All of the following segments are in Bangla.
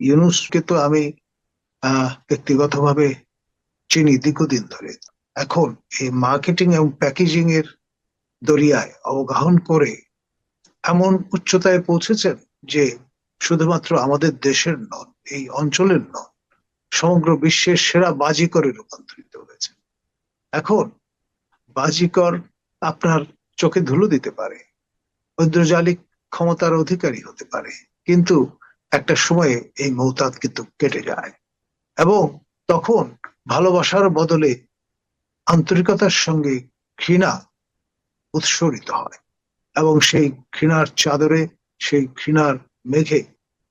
ইউনুসকে তো আমি ব্যক্তিগতভাবে চিনি দীর্ঘদিন ধরে। এখন এই মার্কেটিং এবং প্যাকেজিং এর দরিয়ায় অবগাহন করে এমন উচ্চতায় পৌঁছেছেন যে শুধুমাত্র আমাদের দেশের নন, এই অঞ্চলের নন, সমগ্র বিশ্বের সেরা বাজিকরে রূপান্তরিত হয়েছে। এখন বাজিকর আপনার চোখে ধুলো দিতে পারে, ঐন্দ্রজালিক ক্ষমতার অধিকারী হতে পারে, কিন্তু একটা সময়ে এই মৌতাদ কিন্তু কেটে যায়। এবং তখন ভালোবাসার বদলে আন্তরিকতার সঙ্গে ঘৃণা উৎসরিত হয় এবং সেই ঘৃণার চাদরে, সেই ঘৃণার মেঘে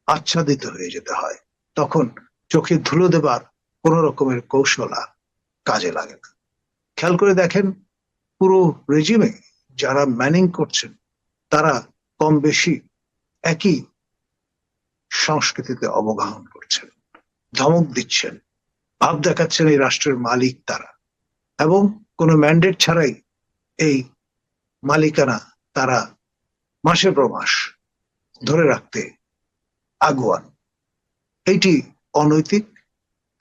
আচ্ছাদিত হয়ে যেতে হয়। তখন চোখে ধুলো দেবার কোন রকমের কৌশল আর কাজে লাগে না। খেয়াল করে দেখেন, পুরো রেজিমে যারা ম্যানিং করছেন, তারা কম বেশি একই সংস্কৃতিতে অবগাহন করছেন, ধমক দিচ্ছেন, ভাব দেখাচ্ছেন এই রাষ্ট্রের মালিক তারা এবং কোনো ম্যান্ডেট ছাড়াই এই মালিকানা তারা মাসের পর মাস ধরে রাখতে আগুয়ান। এইটি অনৈতিক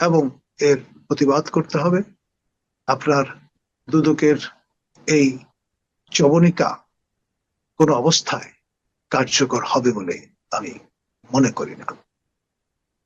এবং এর প্রতিবাদ করতে হবে। আপনার দুদকের এই চবনিকা কোনো অবস্থায় কার্যকর হবে বলে আমি মনে করি না।